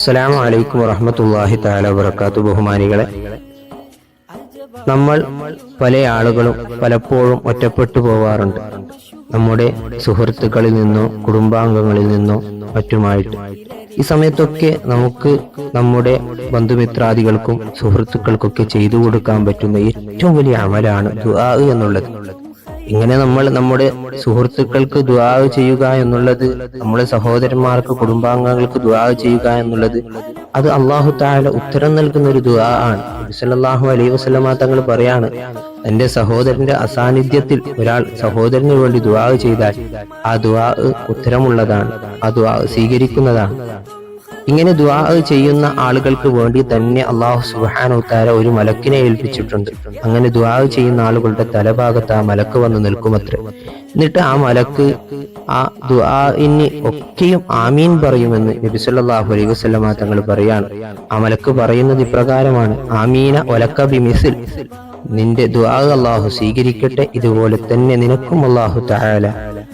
അസ്സലാമു അലൈക്കും വറഹമത്തല്ലാഹി താല വബറകാത്തു ബഹുമാനികളെ. നമ്മൾ പല ആളുകളും പലപ്പോഴും ഒറ്റപ്പെട്ടു പോവാറുണ്ട്. നമ്മുടെ സുഹൃത്തുക്കളിൽ നിന്നോ കുടുംബാംഗങ്ങളിൽ നിന്നോ മറ്റുമായിട്ട്. ഈ സമയത്തൊക്കെ നമുക്ക് നമ്മുടെ ബന്ധുമിത്രാദികൾക്കും സുഹൃത്തുക്കൾക്കൊക്കെ ചെയ്തു കൊടുക്കാൻ പറ്റുന്ന ഏറ്റവും വലിയ അമലാണ് ദുആ എന്നുള്ളത്. ഇങ്ങനെ നമ്മൾ നമ്മുടെ സുഹൃത്തുക്കൾക്ക് ദുആ ചെയ്യുക എന്നുള്ളത് നമ്മുടെ സഹോദരന്മാർക്ക് കുടുംബാംഗങ്ങൾക്ക് ദുആ ചെയ്യുക എന്നുള്ളത് അത് അള്ളാഹു താല ഉത്തരം നൽകുന്ന ഒരു ദുആ ആണ്. നബി സല്ലല്ലാഹു അലൈഹി വസല്ലമ തങ്ങൾ പറയാണ് തന്റെ സഹോദരന്റെ അസാന്നിധ്യത്തിൽ ഒരാൾ സഹോദരന് വേണ്ടി ദുആ ചെയ്താൽ ആ ദുആ ഉത്തരമുള്ളതാണ് ആ ദുആ സ്വീകരിക്കുന്നതാണ്. ഇങ്ങനെ ദുആ ചെയ്യുന്ന ആളുകൾക്ക് വേണ്ടി തന്നെ അള്ളാഹു സുബ്ഹാനഹു താല ഒരു മലക്കിനെ ഏൽപ്പിച്ചിട്ടുണ്ട്. അങ്ങനെ ദുആ ചെയ്യുന്ന ആളുകളുടെ തലഭാഗത്ത് ആ മലക്ക് വന്ന് നിൽക്കുമത്രേ. എന്നിട്ട് ആ മലക്ക് ആ ദുആഇന് ഒക്കെയും ആമീൻ പറയുമെന്ന് നബി സല്ലല്ലാഹു അലൈഹി വസല്ലമ തങ്ങൾ പറയാണ്. ആ മലക്ക് പറയുന്നത് ഇപ്രകാരമാണ്. ആമീന ഒലക്ക ബിമിസിൽ. നിന്റെ ദുആ അള്ളാഹു സ്വീകരിക്കട്ടെ ഇതുപോലെ തന്നെ നിനക്കും അള്ളാഹു തആല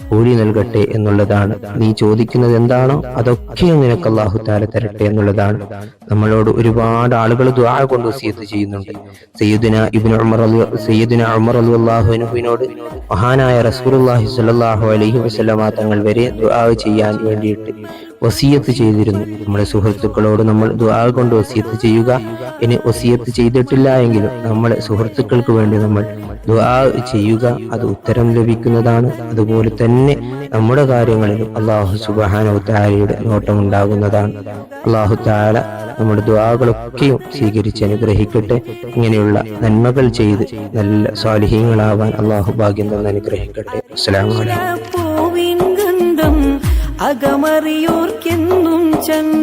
കൂലി നൽകട്ടെ എന്നുള്ളതാണ്. നീ ചോദിക്കുന്നത് എന്താണോ അതൊക്കെ നിനക്ക് അള്ളാഹു താല തരട്ടെ എന്നുള്ളതാണ്. നമ്മളോട് ഒരുപാട് ആളുകൾ ദുആ കൊണ്ട് സീത്ത് ചെയ്യുന്നുണ്ട്. സയ്യദിന ഇബിൻ ഉമർ അലി സയ്യദിന ഉമർ അലി അള്ളാഹുനുവിനോട് മഹാനായ റസൂലുള്ളാഹി സ്വല്ലല്ലാഹു അലഹി വസല്ലമ തങ്ങൾ വരെ ദ്വാ ചെയ്യാൻ വേണ്ടിയിട്ട് വസിയത്ത് ചെയ്തിരുന്നു. നമ്മുടെ സുഹൃത്തുക്കളോട് നമ്മൾ ദുആ കൊണ്ട് വസീയത്ത് ചെയ്യുക. ഇനി വസീയത്ത് ചെയ്തിട്ടില്ല എങ്കിലും നമ്മുടെ സുഹൃത്തുക്കൾക്ക് വേണ്ടി നമ്മൾ ദുആ ചെയ്യുക. അത് ഉത്തരം ലഭിക്കുന്നതാണ്. അതുപോലെ തന്നെ നമ്മുടെ കാര്യങ്ങളിലും അള്ളാഹു സുബാനു താരയുടെ നോട്ടമുണ്ടാകുന്നതാണ് അള്ളാഹു താല നമ്മുടെ ദുആകളൊക്കെയും സ്വീകരിച്ച് അനുഗ്രഹിക്കട്ടെ. ഇങ്ങനെയുള്ള നന്മകൾ ചെയ്ത് നല്ല സ്വാലിഹീങ്ങളാവാൻ അള്ളാഹു ഭാഗ്യം തന്നെ അനുഗ്രഹിക്കട്ടെ. അസ്സലാമു അലൈക്കും. பிறந்த